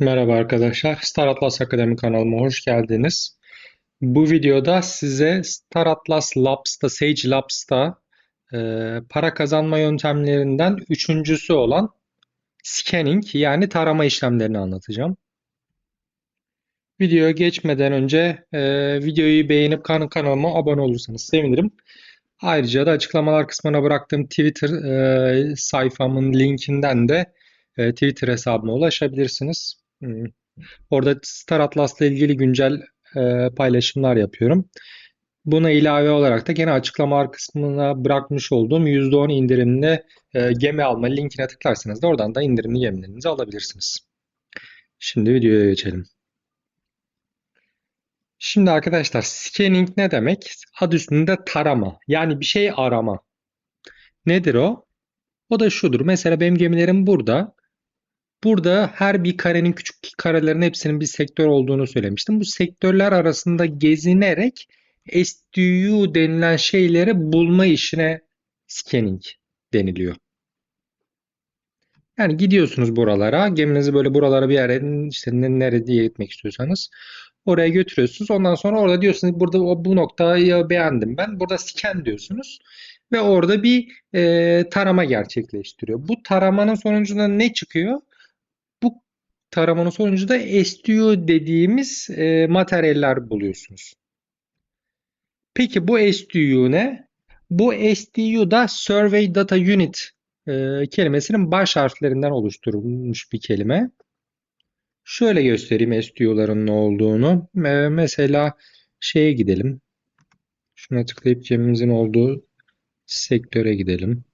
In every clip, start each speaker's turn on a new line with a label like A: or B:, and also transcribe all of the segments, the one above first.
A: Merhaba arkadaşlar, Star Atlas Akademi kanalıma hoş geldiniz. Bu videoda size Star Atlas Labs'ta, Sage Labs'ta e, para kazanma yöntemlerinden üçüncüsü olan scanning yani tarama işlemlerini anlatacağım. Videoya geçmeden önce e, videoyu beğenip kan kanalıma abone olursanız sevinirim. Ayrıca da açıklamalar kısmına bıraktığım Twitter e, sayfamın linkinden de e, Twitter hesabıma ulaşabilirsiniz. Orada Star Atlas'la ilgili güncel e, paylaşımlar yapıyorum. Buna ilave olarak da gene açıklamalar kısmına bırakmış olduğum %10 indirimli e, gemi alma linkine tıklarsanız da oradan da indirimli gemilerinizi alabilirsiniz. Şimdi videoya geçelim. Şimdi arkadaşlar scanning ne demek? Adı üstünde tarama. Yani bir şey arama. Nedir o? O da şudur. Mesela benim gemilerim burada. Burada her bir karenin küçük karelerin hepsinin bir sektör olduğunu söylemiştim. Bu sektörler arasında gezinerek STU denilen şeyleri bulma işine scanning deniliyor. Yani gidiyorsunuz buralara, geminizi böyle buralara bir yere işte nereye gitmek istiyorsanız oraya götürüyorsunuz. Ondan sonra orada diyorsunuz burada bu noktayı beğendim ben. Burada scan diyorsunuz ve orada bir e, tarama gerçekleştiriyor. Bu taramanın sonucunda ne çıkıyor? Taramanın sonucunda STU dediğimiz e, materyaller buluyorsunuz. Peki bu STU ne? Bu STU da Survey Data Unit e, kelimesinin baş harflerinden oluşturulmuş bir kelime. Şöyle göstereyim STU'ların ne olduğunu. E, mesela şeye gidelim. Şuna tıklayıp gemimizin olduğu sektöre gidelim.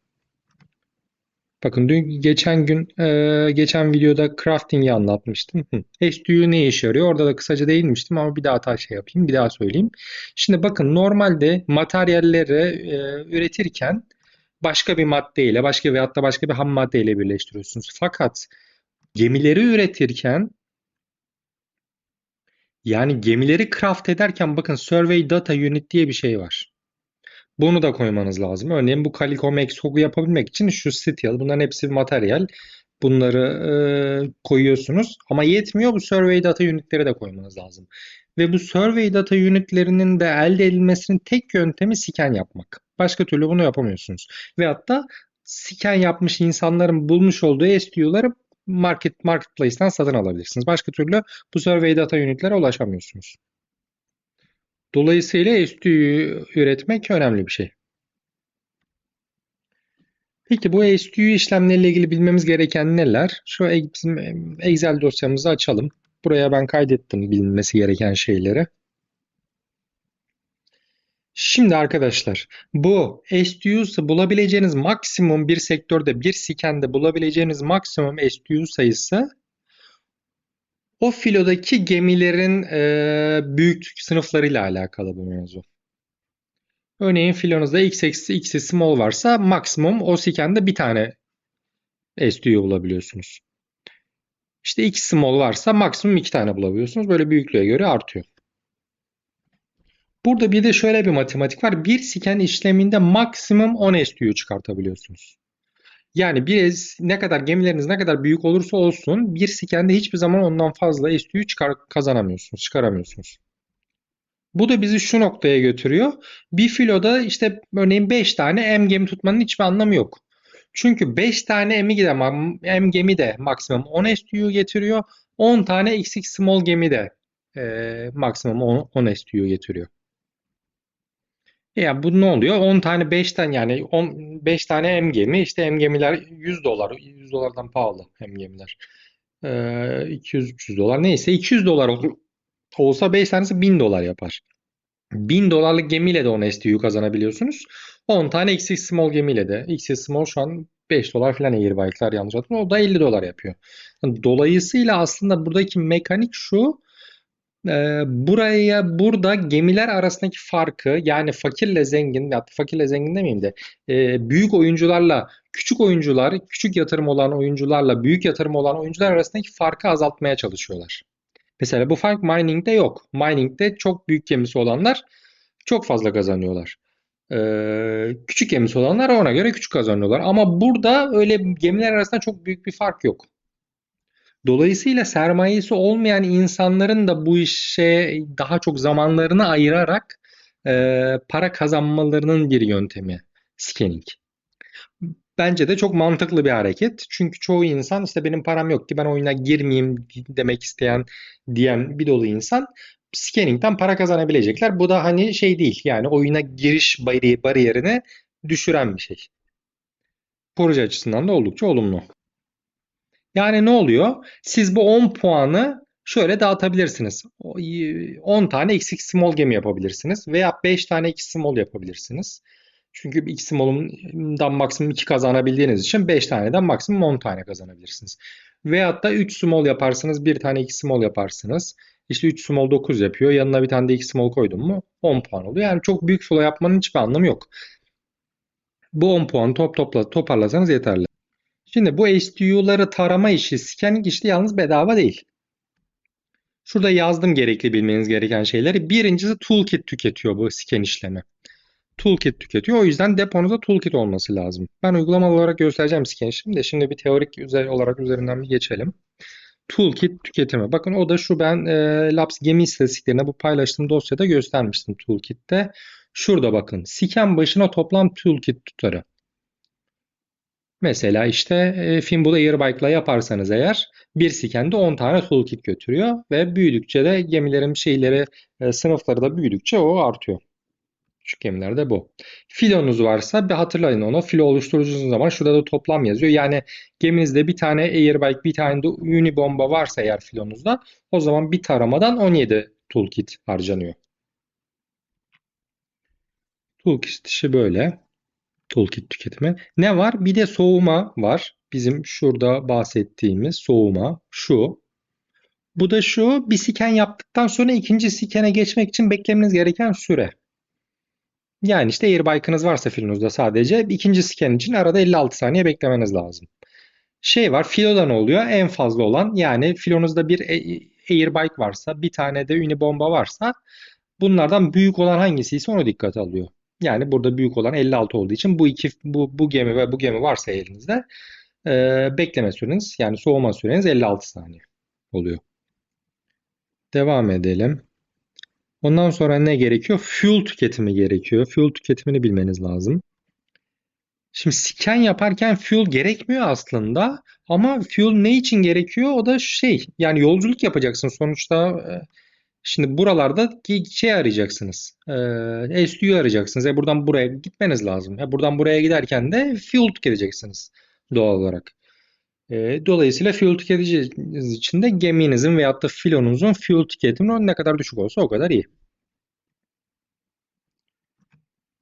A: Bakın dün geçen gün e, geçen videoda crafting'i anlatmıştım. STU ne işe yarıyor? Orada da kısaca değinmiştim ama bir daha hata şey yapayım, bir daha söyleyeyim. Şimdi bakın normalde materyalleri e, üretirken başka bir maddeyle, başka veyahut da başka bir ham maddeyle birleştiriyorsunuz. Fakat gemileri üretirken yani gemileri craft ederken bakın Survey Data Unit diye bir şey var. Bunu da koymanız lazım. Örneğin bu Calico Max Hook'u yapabilmek için şu steel. Bunların hepsi materyal. Bunları e, koyuyorsunuz. Ama yetmiyor. Bu survey data unitleri de koymanız lazım. Ve bu survey data unitlerinin de elde edilmesinin tek yöntemi scan yapmak. Başka türlü bunu yapamıyorsunuz. Ve hatta scan yapmış insanların bulmuş olduğu STU'ları market marketplace'ten satın alabilirsiniz. Başka türlü bu survey data unitlere ulaşamıyorsunuz. Dolayısıyla STU'yu üretmek önemli bir şey. Peki bu STU işlemleriyle ilgili bilmemiz gereken neler? Şu bizim Excel dosyamızı açalım. Buraya ben kaydettim bilinmesi gereken şeyleri. Şimdi arkadaşlar bu STU bulabileceğiniz maksimum bir sektörde bir scande bulabileceğiniz maksimum STU sayısı o filodaki gemilerin e, büyüklük sınıflarıyla alakalı bu mevzu. Örneğin filonuzda x eksi x small varsa maksimum o sikende bir tane STU bulabiliyorsunuz. İşte x small varsa maksimum iki tane bulabiliyorsunuz. Böyle büyüklüğe göre artıyor. Burada bir de şöyle bir matematik var. Bir siken işleminde maksimum 10 STU çıkartabiliyorsunuz. Yani bir ne kadar gemileriniz ne kadar büyük olursa olsun bir sikende hiçbir zaman ondan fazla STU çıkar, kazanamıyorsunuz, çıkaramıyorsunuz. Bu da bizi şu noktaya götürüyor. Bir filoda işte örneğin 5 tane M gemi tutmanın hiçbir anlamı yok. Çünkü 5 tane M'i de M gemi de maksimum 10 STU getiriyor. 10 tane XX small gemi de e, maksimum 10, 10 STU getiriyor. Ya bu ne oluyor? 10 tane 5 tane yani 10, 5 tane M gemi işte M gemiler 100 dolar 100 dolardan pahalı M gemiler. Ee, 200-300 dolar neyse 200 dolar olsa 5 tanesi 1000 dolar yapar. 1000 dolarlık gemiyle de 10 STU kazanabiliyorsunuz. 10 tane XX Small gemiyle de. XX Small şu an 5 dolar falan Airbyte'lar yanlış hatırlamıyorum. O da 50 dolar yapıyor. Dolayısıyla aslında buradaki mekanik şu. Buraya burada gemiler arasındaki farkı yani fakirle zengin ya fakirle zengin demeyeyim de büyük oyuncularla küçük oyuncular, küçük yatırım olan oyuncularla büyük yatırım olan oyuncular arasındaki farkı azaltmaya çalışıyorlar. Mesela bu fark mining'de yok. Mining'de çok büyük gemisi olanlar çok fazla kazanıyorlar. Küçük gemisi olanlar ona göre küçük kazanıyorlar. Ama burada öyle gemiler arasında çok büyük bir fark yok. Dolayısıyla sermayesi olmayan insanların da bu işe daha çok zamanlarını ayırarak e, para kazanmalarının bir yöntemi scanning. Bence de çok mantıklı bir hareket. Çünkü çoğu insan işte benim param yok ki ben oyuna girmeyeyim demek isteyen diyen bir dolu insan scanning'den para kazanabilecekler. Bu da hani şey değil yani oyuna giriş bari- bariyerini düşüren bir şey. Proje açısından da oldukça olumlu. Yani ne oluyor? Siz bu 10 puanı şöyle dağıtabilirsiniz. O, y- 10 tane XX small game yapabilirsiniz veya 5 tane X small yapabilirsiniz. Çünkü X small'dan maksimum 2 kazanabildiğiniz için 5 taneden maksimum 10 tane kazanabilirsiniz. Veyahut da 3 small yaparsınız, 1 tane X small yaparsınız. İşte 3 small 9 yapıyor. Yanına bir tane de X small koydum mu 10 puan oluyor. Yani çok büyük flow yapmanın hiçbir anlamı yok. Bu 10 puanı top topla toparlasanız yeterli. Şimdi bu STU'ları tarama işi, scanning işi yalnız bedava değil. Şurada yazdım gerekli bilmeniz gereken şeyleri. Birincisi toolkit tüketiyor bu scan işlemi. Toolkit tüketiyor. O yüzden deponuzda toolkit olması lazım. Ben uygulamalı olarak göstereceğim scan işlemi de şimdi bir teorik olarak üzerinden bir geçelim. Toolkit tüketimi. Bakın o da şu ben e, Labs gemi istatistiklerine bu paylaştığım dosyada göstermiştim Toolkit'te. Şurada bakın. Scan başına toplam toolkit tutarı. Mesela işte e, Finball Airbike'la yaparsanız eğer bir skende 10 tane toolkit götürüyor ve büyüdükçe de gemilerin şeyleri e, sınıfları da büyüdükçe o artıyor. Küçük gemilerde bu. Filonuz varsa bir hatırlayın onu. Filo oluşturduğunuz zaman şurada da toplam yazıyor. Yani geminizde bir tane Airbike bir tane de Unibomba varsa eğer filonuzda o zaman bir taramadan 17 toolkit harcanıyor. Toolkit işi böyle toolkit tüketimi. Ne var? Bir de soğuma var. Bizim şurada bahsettiğimiz soğuma şu. Bu da şu. Bir scan yaptıktan sonra ikinci scan'e geçmek için beklemeniz gereken süre. Yani işte Airbike'ınız varsa filonuzda sadece ikinci scan için arada 56 saniye beklemeniz lazım. Şey var, filoda ne oluyor? En fazla olan yani filonuzda bir e- Airbike varsa, bir tane de Unibomba varsa bunlardan büyük olan hangisi ise onu dikkate alıyor. Yani burada büyük olan 56 olduğu için bu iki bu, bu gemi ve bu gemi varsa elinizde e, bekleme süreniz yani soğuma süreniz 56 saniye oluyor. Devam edelim. Ondan sonra ne gerekiyor? Fuel tüketimi gerekiyor. Fuel tüketimini bilmeniz lazım. Şimdi scan yaparken fuel gerekmiyor aslında ama fuel ne için gerekiyor? O da şey yani yolculuk yapacaksın sonuçta e, Şimdi buralarda şey arayacaksınız. E, SU'yu arayacaksınız. E buradan buraya gitmeniz lazım. E buradan buraya giderken de fuel tüketeceksiniz doğal olarak. E, dolayısıyla fuel tüketeceğiniz için de geminizin veyahut da filonuzun fuel tüketimi ne kadar düşük olsa o kadar iyi.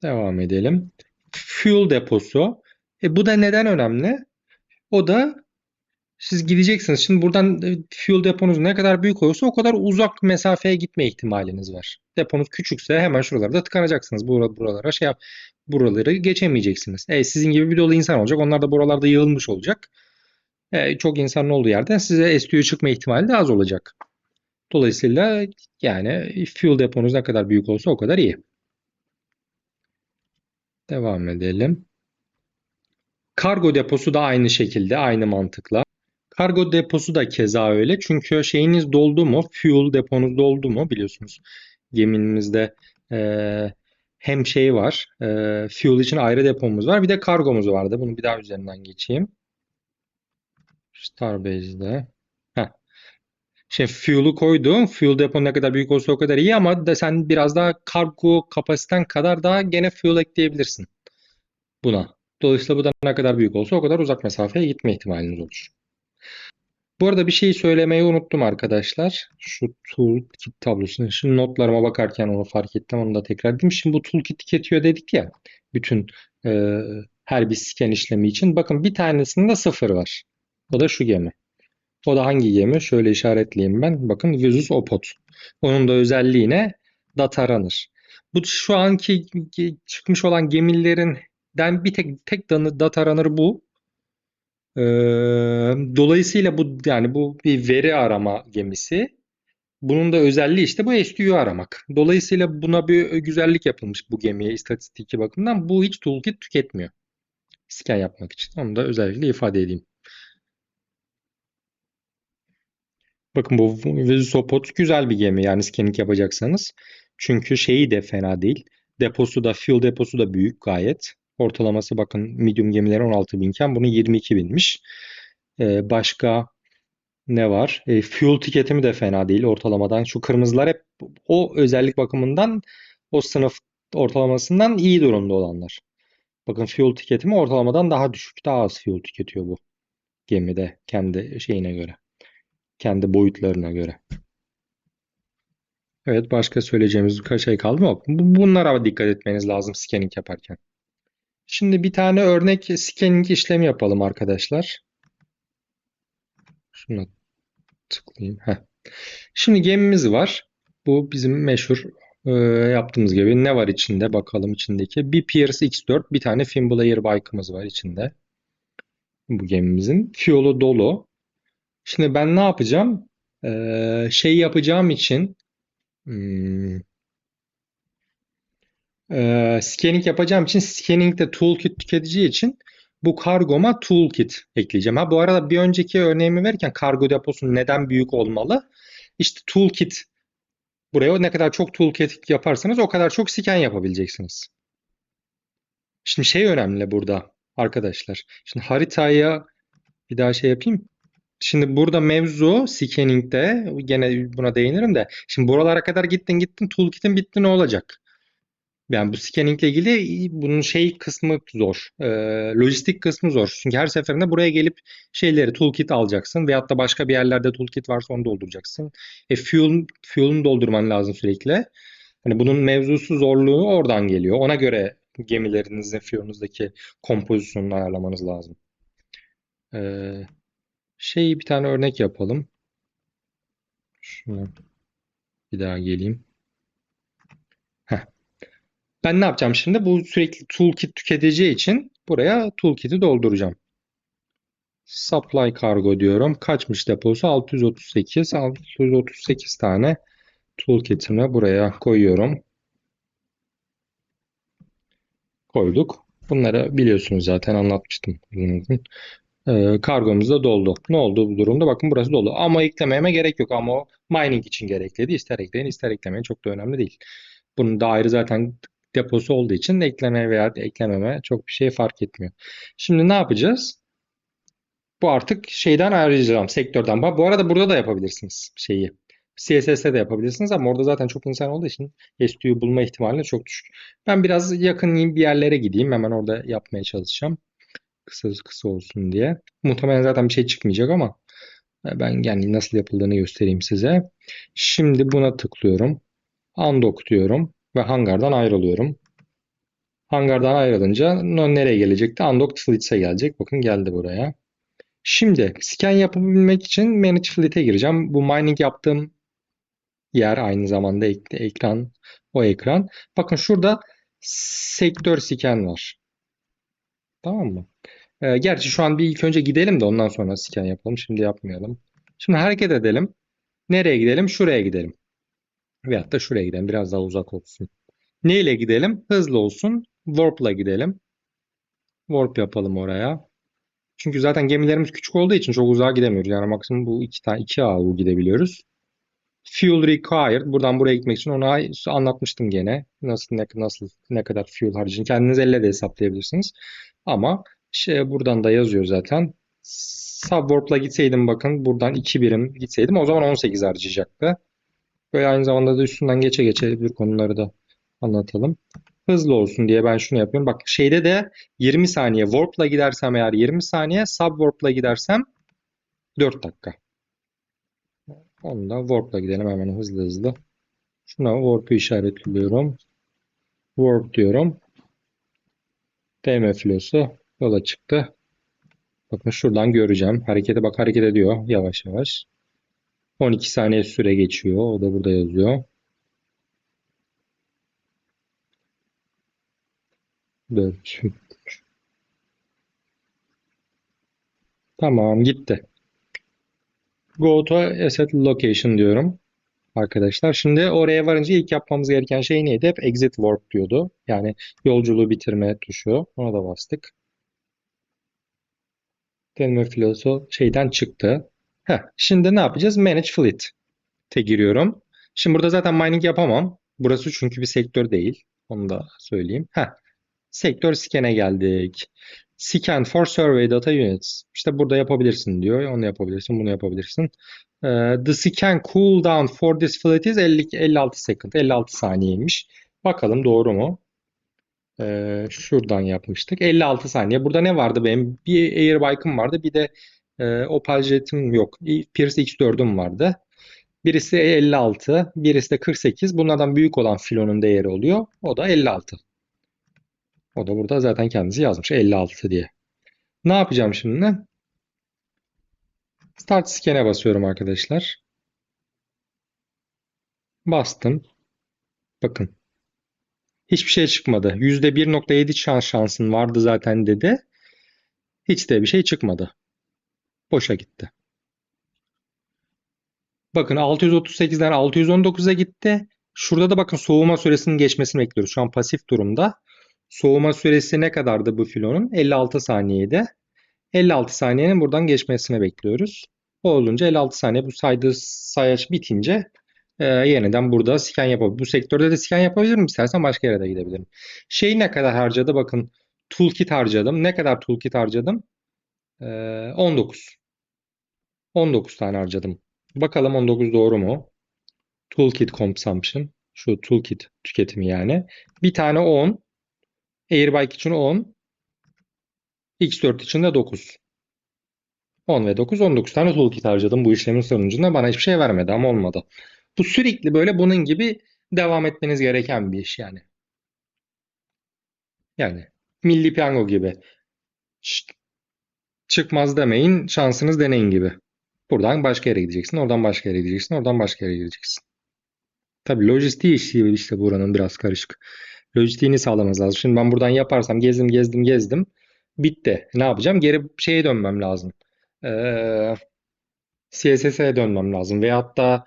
A: Devam edelim. Fuel deposu. E, bu da neden önemli? O da siz gideceksiniz. Şimdi buradan e, fuel deponuz ne kadar büyük olursa o kadar uzak mesafeye gitme ihtimaliniz var. Deponuz küçükse hemen şuralarda tıkanacaksınız. Bura, buralara şey yap, buraları geçemeyeceksiniz. E, sizin gibi bir dolu insan olacak. Onlar da buralarda yığılmış olacak. E, çok insanın olduğu yerden size STU çıkma ihtimali de az olacak. Dolayısıyla yani fuel deponuz ne kadar büyük olsa o kadar iyi. Devam edelim. Kargo deposu da aynı şekilde, aynı mantıkla. Kargo deposu da keza öyle. Çünkü şeyiniz doldu mu, fuel deponuz doldu mu biliyorsunuz. Geminizde e, hem şey var, e, fuel için ayrı depomuz var. Bir de kargomuz vardı. Bunu bir daha üzerinden geçeyim. Starbase'de. Heh. Şimdi fuel'u koydum. Fuel depo ne kadar büyük olsa o kadar iyi ama da sen biraz daha kargo kapasiten kadar daha gene fuel ekleyebilirsin buna. Dolayısıyla bu da ne kadar büyük olsa o kadar uzak mesafeye gitme ihtimaliniz olur. Bu arada bir şey söylemeyi unuttum arkadaşlar. Şu toolkit tablosuna. Şimdi notlarıma bakarken onu fark ettim. Onu da tekrar edeyim. Şimdi bu toolkit tüketiyor dedik ya. Bütün e, her bir scan işlemi için. Bakın bir tanesinde sıfır var. O da şu gemi. O da hangi gemi? Şöyle işaretleyeyim ben. Bakın Visus Opot. Onun da özelliği ne? Data Runner. Bu şu anki çıkmış olan gemilerinden bir tek tek data runner bu. Ee, dolayısıyla bu yani bu bir veri arama gemisi. Bunun da özelliği işte bu SQ'yu aramak. Dolayısıyla buna bir güzellik yapılmış bu gemiye istatistiki bakımından. Bu hiç toolkit tüketmiyor. Scan yapmak için. Onu da özellikle ifade edeyim. Bakın bu Vesupot güzel bir gemi yani scanning yapacaksanız. Çünkü şeyi de fena değil. Deposu da fuel deposu da büyük gayet. Ortalaması bakın medium gemilerin 16 binken bunun 22 binmiş. Ee, başka ne var? E, fuel tüketimi de fena değil ortalamadan. Şu kırmızılar hep o özellik bakımından o sınıf ortalamasından iyi durumda olanlar. Bakın fuel tüketimi ortalamadan daha düşük. Daha az fuel tüketiyor bu gemide kendi şeyine göre. Kendi boyutlarına göre. Evet başka söyleyeceğimiz birkaç şey kaldı mı? Bu- Bunlara dikkat etmeniz lazım scanning yaparken. Şimdi bir tane örnek scanning işlemi yapalım arkadaşlar. Şuna tıklayayım. Heh. Şimdi gemimiz var. Bu bizim meşhur e, yaptığımız gibi. Ne var içinde? Bakalım içindeki. Bir Pierce X4, bir tane Finblair Bike'ımız var içinde. Bu gemimizin. Fuel'u dolu. Şimdi ben ne yapacağım? Ee, şey yapacağım için hmm, e, scanning yapacağım için scanning'de toolkit tüketeceği için bu kargoma toolkit ekleyeceğim. Ha bu arada bir önceki örneğimi verirken kargo deposu neden büyük olmalı? İşte toolkit buraya ne kadar çok toolkit yaparsanız o kadar çok scan yapabileceksiniz. Şimdi şey önemli burada arkadaşlar. Şimdi haritaya bir daha şey yapayım. Şimdi burada mevzu scanning'de gene buna değinirim de şimdi buralara kadar gittin gittin toolkit'in bitti ne olacak? Yani bu scanning ile ilgili bunun şey kısmı zor. Ee, lojistik kısmı zor. Çünkü her seferinde buraya gelip şeyleri toolkit alacaksın veyahut da başka bir yerlerde toolkit varsa onu dolduracaksın. E fuel fuel'unu doldurman lazım sürekli. Hani bunun mevzusu zorluğu oradan geliyor. Ona göre gemilerinizin fuel'unuzdaki kompozisyonunu ayarlamanız lazım. Ee, şey bir tane örnek yapalım. Şuna bir daha geleyim. Ben ne yapacağım şimdi? Bu sürekli toolkit tüketeceği için buraya toolkit'i dolduracağım. Supply cargo diyorum. Kaçmış deposu? 638. 638 tane toolkit'imi buraya koyuyorum. Koyduk. Bunları biliyorsunuz zaten anlatmıştım. Ee, kargomuz da doldu. Ne oldu bu durumda? Bakın burası dolu. Ama eklememe gerek yok. Ama mining için gerekliydi. İster ekleyin ister eklemeyin. Çok da önemli değil. Bunun da ayrı zaten deposu olduğu için ekleme veya eklememe çok bir şey fark etmiyor. Şimdi ne yapacağız? Bu artık şeyden ayrılacağım sektörden. Bu arada burada da yapabilirsiniz şeyi. CSS'de de yapabilirsiniz ama orada zaten çok insan olduğu için S2'yu bulma ihtimali çok düşük. Ben biraz yakın bir yerlere gideyim. Hemen orada yapmaya çalışacağım. Kısa kısa olsun diye. Muhtemelen zaten bir şey çıkmayacak ama ben yani nasıl yapıldığını göstereyim size. Şimdi buna tıklıyorum. Undock diyorum ve hangardan ayrılıyorum. Hangardan ayrılınca nereye gelecekti? Undock Fleets'e gelecek. Bakın geldi buraya. Şimdi scan yapabilmek için Manage Fleet'e gireceğim. Bu mining yaptığım yer aynı zamanda ekran o ekran. Bakın şurada sektör scan var. Tamam mı? Ee, gerçi şu an bir ilk önce gidelim de ondan sonra scan yapalım. Şimdi yapmayalım. Şimdi hareket edelim. Nereye gidelim? Şuraya gidelim. Veyahut da şuraya gidelim. Biraz daha uzak olsun. Ne ile gidelim? Hızlı olsun. Warp'la gidelim. Warp yapalım oraya. Çünkü zaten gemilerimiz küçük olduğu için çok uzağa gidemiyoruz. Yani maksimum bu iki tane iki ağ gidebiliyoruz. Fuel required. Buradan buraya gitmek için onu anlatmıştım gene. Nasıl ne, nasıl ne kadar fuel harcayacağını kendiniz elle de hesaplayabilirsiniz. Ama şey buradan da yazıyor zaten. Subwarp'la gitseydim bakın buradan 2 birim gitseydim o zaman 18 harcayacaktı. Böyle aynı zamanda da üstünden geçe geçe bir konuları da anlatalım. Hızlı olsun diye ben şunu yapıyorum. Bak şeyde de 20 saniye warp'la gidersem eğer 20 saniye subwarp'la gidersem 4 dakika. Onu da warp'la gidelim hemen hızlı hızlı. Şuna warp'u işaretliyorum. Warp diyorum. DM filosu yola çıktı. Bakın şuradan göreceğim. Harekete bak hareket ediyor yavaş yavaş. 12 saniye süre geçiyor. O da burada yazıyor. 4. Tamam gitti. Go to asset location diyorum. Arkadaşlar şimdi oraya varınca ilk yapmamız gereken şey neydi? Hep exit warp diyordu. Yani yolculuğu bitirme tuşu. Ona da bastık. Deneme filosu şeyden çıktı. Heh, şimdi ne yapacağız? Manage Fleet'e giriyorum. Şimdi burada zaten mining yapamam. Burası çünkü bir sektör değil. Onu da söyleyeyim. Heh, sektör scan'e geldik. Scan for survey data units. İşte burada yapabilirsin diyor. Onu yapabilirsin, bunu yapabilirsin. Ee, the scan cooldown for this fleet is 50, 56 second. 56 saniyeymiş. Bakalım doğru mu? Ee, şuradan yapmıştık. 56 saniye. Burada ne vardı benim? Bir Airbike'ım vardı. Bir de e, Opel Jet'im yok. Pierce X4'üm vardı. Birisi 56, birisi de 48. Bunlardan büyük olan filonun değeri oluyor. O da 56. O da burada zaten kendisi yazmış 56 diye. Ne yapacağım şimdi? Start Scan'e basıyorum arkadaşlar. Bastım. Bakın. Hiçbir şey çıkmadı. %1.7 şans şansın vardı zaten dedi. Hiç de bir şey çıkmadı. Boşa gitti. Bakın 638'den 619'a gitti. Şurada da bakın soğuma süresinin geçmesini bekliyoruz. Şu an pasif durumda. Soğuma süresi ne kadardı bu filonun? 56 saniyeydi. 56 saniyenin buradan geçmesini bekliyoruz. O olunca 56 saniye bu saydığı sayaç bitince e, yeniden burada scan yapabilirim. Bu sektörde de scan yapabilirim. İstersen başka yere de gidebilirim. Şey ne kadar harcadı? Bakın toolkit harcadım. Ne kadar toolkit harcadım? E, 19. 19 tane harcadım. Bakalım 19 doğru mu? Toolkit consumption. Şu toolkit tüketimi yani. Bir tane 10. Airbike için 10. X4 için de 9. 10 ve 9, 19 tane toolkit harcadım bu işlemin sonucunda. Bana hiçbir şey vermedi ama olmadı. Bu sürekli böyle bunun gibi devam etmeniz gereken bir iş yani. Yani milli piyango gibi. Şşt, çıkmaz demeyin, şansınız deneyin gibi. Buradan başka yere gideceksin, oradan başka yere gideceksin, oradan başka yere gideceksin. Tabii lojistiği işi işte buranın biraz karışık. Lojistiğini sağlamanız lazım. Şimdi ben buradan yaparsam gezdim, gezdim, gezdim. Bitti. Ne yapacağım? Geri şeye dönmem lazım. Ee, CSS'e dönmem lazım. Veyahut da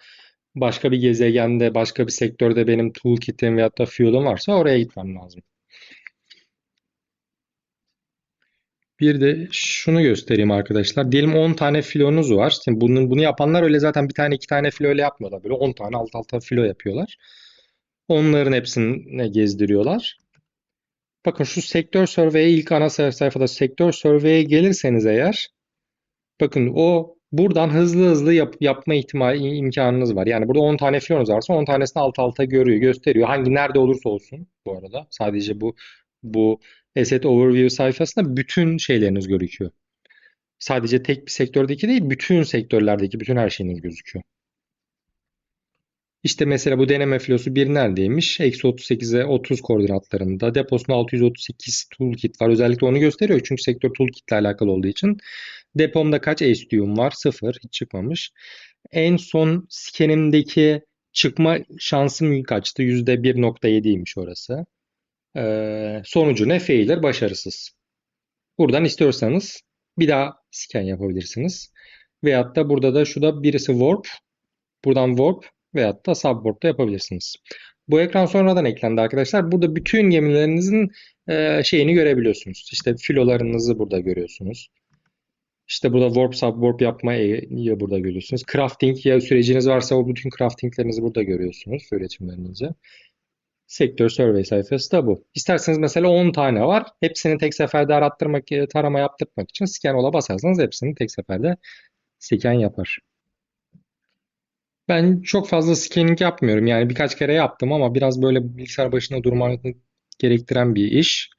A: başka bir gezegende, başka bir sektörde benim toolkit'im veyahut da fuel'ım varsa oraya gitmem lazım. Bir de şunu göstereyim arkadaşlar. Diyelim 10 tane filonuz var. Şimdi bunun, bunu yapanlar öyle zaten bir tane iki tane filo öyle yapmıyorlar. Böyle 10 tane alt alta filo yapıyorlar. Onların hepsini gezdiriyorlar. Bakın şu sektör survey'e ilk ana sayfada sektör survey'e gelirseniz eğer bakın o buradan hızlı hızlı yap, yapma ihtimali imkanınız var. Yani burada 10 tane filonuz varsa 10 tanesini alt alta görüyor, gösteriyor. Hangi nerede olursa olsun bu arada. Sadece bu bu Asset Overview sayfasında bütün şeyleriniz gözüküyor. Sadece tek bir sektördeki değil, bütün sektörlerdeki bütün her şeyiniz gözüküyor. İşte mesela bu deneme filosu 1 neredeymiş? Eksi 38'e 30 koordinatlarında. Deposunda 638 toolkit var. Özellikle onu gösteriyor. Çünkü sektör toolkit ile alakalı olduğu için. Depomda kaç HDU'm var? 0. Hiç çıkmamış. En son scanimdeki çıkma şansım kaçtı? %1.7'ymiş orası. Ee, sonucu ne? Failure, başarısız. Buradan istiyorsanız bir daha scan yapabilirsiniz. Veyahut da burada da şu da birisi warp. Buradan warp veyahut da subwarp da yapabilirsiniz. Bu ekran sonradan eklendi arkadaşlar. Burada bütün gemilerinizin e, şeyini görebiliyorsunuz. İşte filolarınızı burada görüyorsunuz. İşte burada warp subwarp yapmayı burada görüyorsunuz. Crafting ya süreciniz varsa o bütün craftinglerinizi burada görüyorsunuz. Üretimlerinizi. Sektör survey sayfası da bu. İsterseniz mesela 10 tane var. Hepsini tek seferde arattırmak, tarama yaptırmak için scan ola basarsanız hepsini tek seferde scan yapar. Ben çok fazla scanning yapmıyorum. Yani birkaç kere yaptım ama biraz böyle bilgisayar başında durmanı gerektiren bir iş.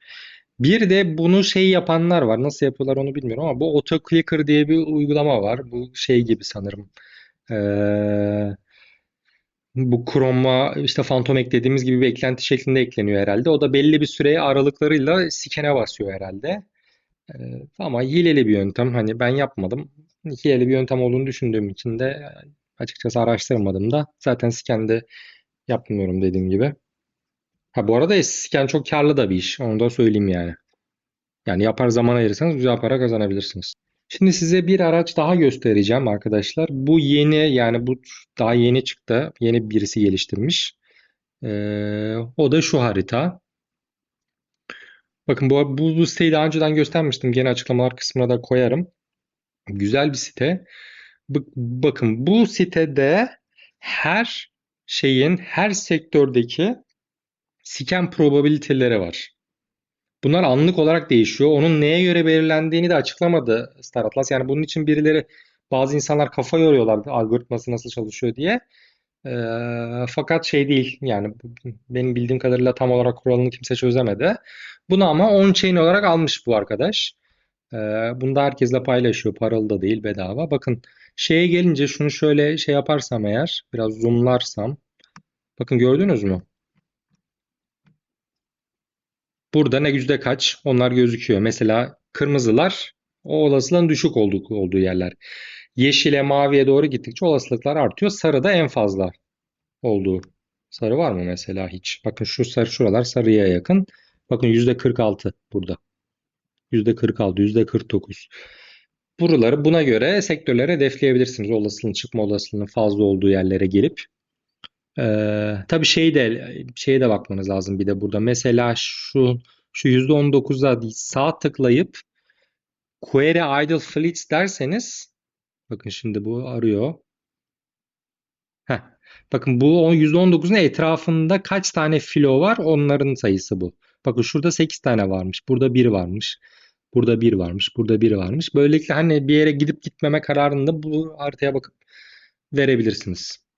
A: Bir de bunu şey yapanlar var. Nasıl yapıyorlar onu bilmiyorum ama bu Auto Clicker diye bir uygulama var. Bu şey gibi sanırım. Ee, bu Chrome'a işte Phantom eklediğimiz gibi bir eklenti şeklinde ekleniyor herhalde. O da belli bir süreye aralıklarıyla scan'e basıyor herhalde. Ee, ama hileli bir yöntem. Hani ben yapmadım. Hileli bir yöntem olduğunu düşündüğüm için de açıkçası araştırmadım da. Zaten scan'de yapmıyorum dediğim gibi. Ha bu arada scan çok karlı da bir iş. Onu da söyleyeyim yani. Yani yapar zaman ayırırsanız güzel para kazanabilirsiniz. Şimdi size bir araç daha göstereceğim arkadaşlar. Bu yeni yani bu daha yeni çıktı. Yeni birisi geliştirmiş. Ee, o da şu harita. Bakın bu, bu, bu siteyi daha önceden göstermiştim. Gene açıklamalar kısmına da koyarım. Güzel bir site. Bak- Bakın bu sitede her şeyin, her sektördeki scan probability'leri var. Bunlar anlık olarak değişiyor. Onun neye göre belirlendiğini de açıklamadı Star Atlas. Yani bunun için birileri, bazı insanlar kafa yoruyorlar algoritması nasıl çalışıyor diye. Ee, fakat şey değil yani benim bildiğim kadarıyla tam olarak kuralını kimse çözemedi. Bunu ama on-chain olarak almış bu arkadaş. Ee, bunu da herkesle paylaşıyor. Paralı da değil bedava. Bakın şeye gelince şunu şöyle şey yaparsam eğer biraz zoomlarsam bakın gördünüz mü? Burada ne yüzde kaç onlar gözüküyor. Mesela kırmızılar o olasılığın düşük olduğu, olduğu yerler. Yeşile maviye doğru gittikçe olasılıklar artıyor. Sarı da en fazla olduğu. Sarı var mı mesela hiç? Bakın şu sarı şuralar sarıya yakın. Bakın yüzde 46 burada. Yüzde 46, yüzde 49. Buraları buna göre sektörlere hedefleyebilirsiniz. Olasılığın çıkma olasılığının fazla olduğu yerlere girip. Ee, tabii şey de şeye de bakmanız lazım bir de burada. Mesela şu şu %19'a sağ tıklayıp Query Idle Fleets derseniz bakın şimdi bu arıyor. Heh. Bakın bu o %19'un etrafında kaç tane filo var? Onların sayısı bu. Bakın şurada 8 tane varmış. Burada 1 varmış. Burada 1 varmış. Burada 1 varmış. Böylelikle hani bir yere gidip gitmeme kararını da bu haritaya bakıp verebilirsiniz.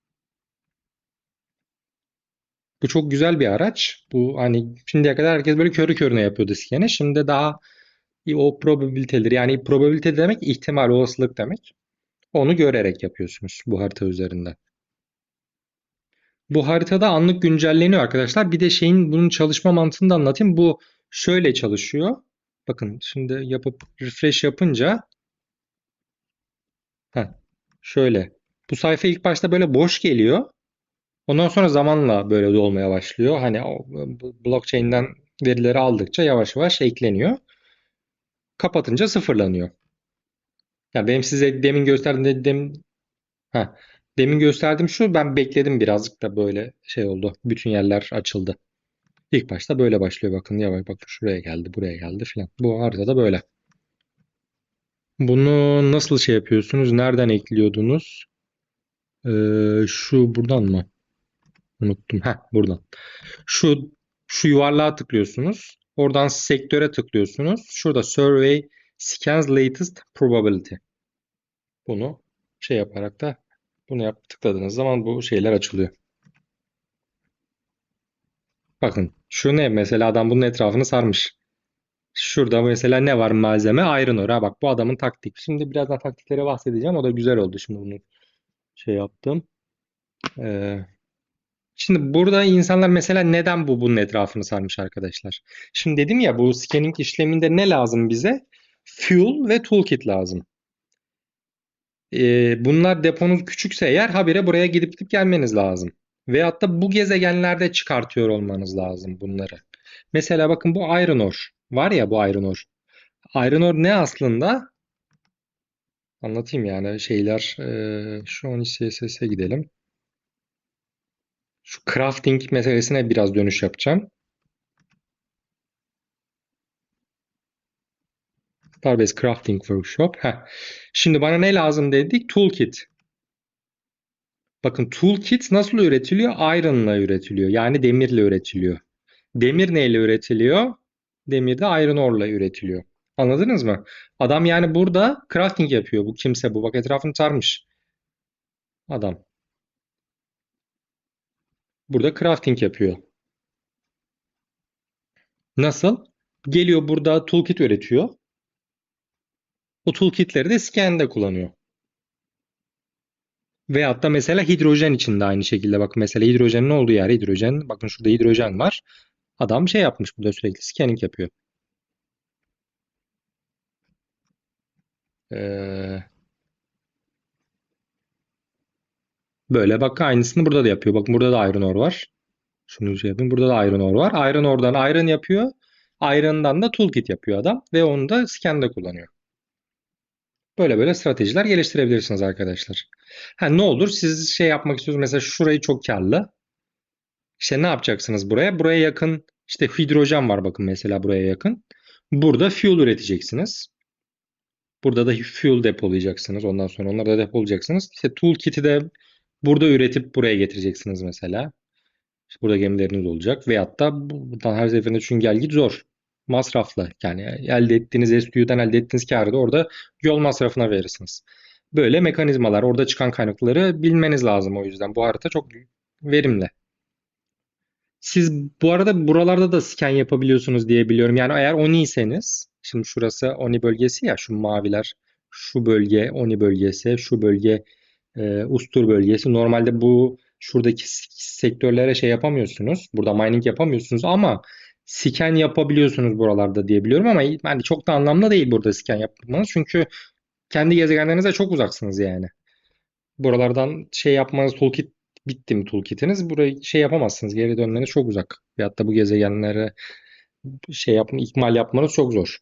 A: Bu çok güzel bir araç. Bu hani şimdiye kadar herkes böyle körü körüne yapıyordu scan'i. Şimdi daha o probabiliteleri yani probabilite demek ihtimal, olasılık demek. Onu görerek yapıyorsunuz bu harita üzerinde. Bu haritada anlık güncelleniyor arkadaşlar. Bir de şeyin bunun çalışma mantığını da anlatayım. Bu şöyle çalışıyor. Bakın şimdi yapıp refresh yapınca heh, şöyle. Bu sayfa ilk başta böyle boş geliyor. Ondan sonra zamanla böyle dolmaya başlıyor. Hani o blockchain'den verileri aldıkça yavaş yavaş ekleniyor. Kapatınca sıfırlanıyor. Yani benim size demin gösterdiğim demin, heh, demin gösterdiğim şu ben bekledim birazcık da böyle şey oldu. Bütün yerler açıldı. İlk başta böyle başlıyor bakın yavaş bakın şuraya geldi buraya geldi filan. Bu haritada böyle. Bunu nasıl şey yapıyorsunuz? Nereden ekliyordunuz? Ee, şu buradan mı? Unuttum. Heh, buradan. Şu şu yuvarlığa tıklıyorsunuz. Oradan sektöre tıklıyorsunuz. Şurada Survey Scans Latest Probability. Bunu şey yaparak da bunu yap tıkladığınız zaman bu şeyler açılıyor. Bakın şu ne mesela adam bunun etrafını sarmış. Şurada mesela ne var malzeme? Iron ore. Ha bak bu adamın taktik. Şimdi birazdan taktiklere bahsedeceğim. O da güzel oldu şimdi bunu şey yaptım. Ee, şimdi burada insanlar mesela neden bu bunun etrafını sarmış arkadaşlar? Şimdi dedim ya bu scanning işleminde ne lazım bize? Fuel ve toolkit lazım. Ee, bunlar deponuz küçükse eğer habire buraya gidip gidip gelmeniz lazım. Veyahut da bu gezegenlerde çıkartıyor olmanız lazım bunları. Mesela bakın bu iron ore. Var ya bu iron ore. Iron ore ne aslında? Anlatayım yani şeyler. Ee, şu an CSS'e gidelim. Şu crafting meselesine biraz dönüş yapacağım. Starbase Crafting Workshop. Heh. Şimdi bana ne lazım dedik? Toolkit. Bakın toolkit nasıl üretiliyor? Iron'la üretiliyor. Yani demirle üretiliyor. Demir neyle üretiliyor? Demir de iron ore'la üretiliyor. Anladınız mı? Adam yani burada crafting yapıyor. Bu kimse bu. Bak etrafını sarmış. Adam. Burada crafting yapıyor. Nasıl? Geliyor burada toolkit üretiyor. O toolkitleri de scan'de kullanıyor. Veyahut da mesela hidrojen için de aynı şekilde. Bakın mesela hidrojenin olduğu yer hidrojen. Bakın şurada hidrojen var. Adam şey yapmış burada sürekli scanning yapıyor. Ee, böyle bak aynısını burada da yapıyor. Bakın burada da iron ore var. Şunu şey yapayım. Burada da iron ore var. Iron ore'dan iron yapıyor. Iron'dan da toolkit yapıyor adam. Ve onu da scan'de kullanıyor. Böyle böyle stratejiler geliştirebilirsiniz arkadaşlar. Ha, ne olur siz şey yapmak istiyorsunuz. Mesela şurayı çok karlı. İşte ne yapacaksınız buraya? Buraya yakın işte hidrojen var bakın mesela buraya yakın. Burada fuel üreteceksiniz. Burada da fuel depolayacaksınız. Ondan sonra onları da depolayacaksınız. İşte toolkit'i de burada üretip buraya getireceksiniz mesela. İşte burada gemileriniz olacak. Veyahut da buradan her seferinde çünkü gel git zor. Masraflı. Yani elde ettiğiniz SQ'dan elde ettiğiniz karı da orada yol masrafına verirsiniz. Böyle mekanizmalar, orada çıkan kaynakları bilmeniz lazım o yüzden. Bu harita çok verimli. Siz bu arada buralarda da scan yapabiliyorsunuz diye biliyorum. Yani eğer Oni'yseniz, şimdi şurası Oni bölgesi ya, şu maviler, şu bölge Oni bölgesi, şu bölge e, Ustur bölgesi. Normalde bu şuradaki sektörlere şey yapamıyorsunuz. Burada mining yapamıyorsunuz ama scan yapabiliyorsunuz buralarda diye biliyorum ama yani çok da anlamlı değil burada scan yapmanız. Çünkü kendi gezegenlerinize çok uzaksınız yani. Buralardan şey yapmanız toolkit bitti mi toolkitiniz? Burayı şey yapamazsınız. Geri dönmeniz çok uzak. Veyahut da bu gezegenlere şey yapma, ikmal yapmanız çok zor.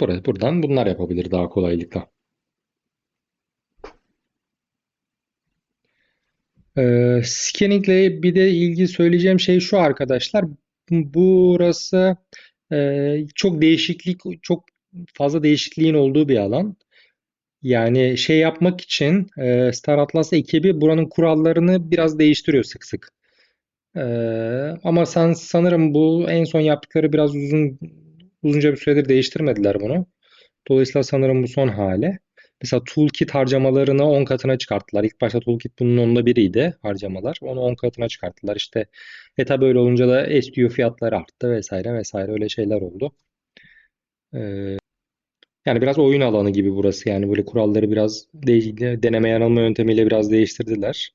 A: Burası, buradan bunlar yapabilir daha kolaylıkla. Ee, scanningle bir de ilgili söyleyeceğim şey şu arkadaşlar. Burası e, çok değişiklik, çok fazla değişikliğin olduğu bir alan. Yani şey yapmak için e, Star Atlas ekibi buranın kurallarını biraz değiştiriyor sık sık. E, ama sen sanırım bu en son yaptıkları biraz uzun uzunca bir süredir değiştirmediler bunu. Dolayısıyla sanırım bu son hali. Mesela toolkit harcamalarını 10 katına çıkarttılar. İlk başta toolkit bunun onda biriydi harcamalar. Onu 10 katına çıkarttılar. İşte e tabi öyle olunca da STU fiyatları arttı vesaire vesaire öyle şeyler oldu. Ee, yani biraz oyun alanı gibi burası. Yani böyle kuralları biraz deneme yanılma yöntemiyle biraz değiştirdiler.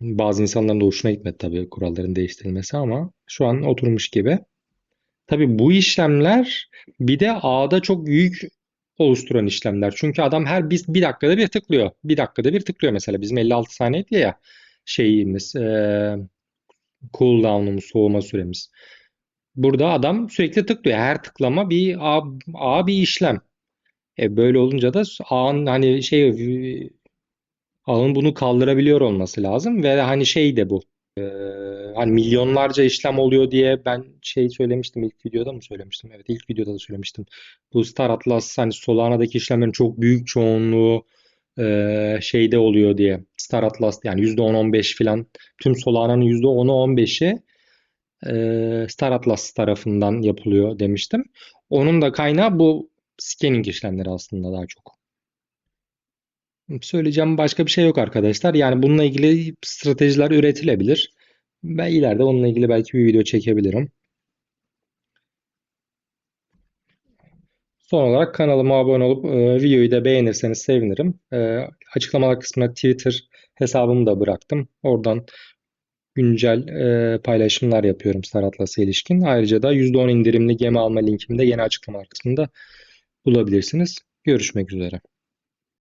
A: Bazı insanların da hoşuna gitmedi tabii kuralların değiştirilmesi ama şu an oturmuş gibi. Tabii bu işlemler bir de ağda çok yük oluşturan işlemler. Çünkü adam her bir, bir dakikada bir tıklıyor. Bir dakikada bir tıklıyor mesela. Bizim 56 saniyeydi ya şeyimiz e, cooldown'umuz, soğuma süremiz. Burada adam sürekli tıklıyor. Her tıklama bir ağ, ağ bir işlem. E böyle olunca da ağın hani şey ağın bunu kaldırabiliyor olması lazım ve hani şey de bu. E, hani milyonlarca işlem oluyor diye ben şey söylemiştim ilk videoda mı söylemiştim? Evet ilk videoda da söylemiştim. Bu Star Atlas hani Solana'daki işlemlerin çok büyük çoğunluğu e, şeyde oluyor diye. Star Atlas yani %10-15 falan tüm Solana'nın %10'u 15'i e, Star Atlas tarafından yapılıyor demiştim. Onun da kaynağı bu scanning işlemleri aslında daha çok. Söyleyeceğim başka bir şey yok arkadaşlar. Yani bununla ilgili stratejiler üretilebilir. Ben ileride onunla ilgili belki bir video çekebilirim. Son olarak kanalıma abone olup e, videoyu da beğenirseniz sevinirim. E, açıklamalar kısmına Twitter hesabımı da bıraktım. Oradan güncel e, paylaşımlar yapıyorum Star Atlas'a ilişkin. Ayrıca da %10 indirimli gemi alma linkimi de yeni açıklamalar kısmında bulabilirsiniz. Görüşmek üzere.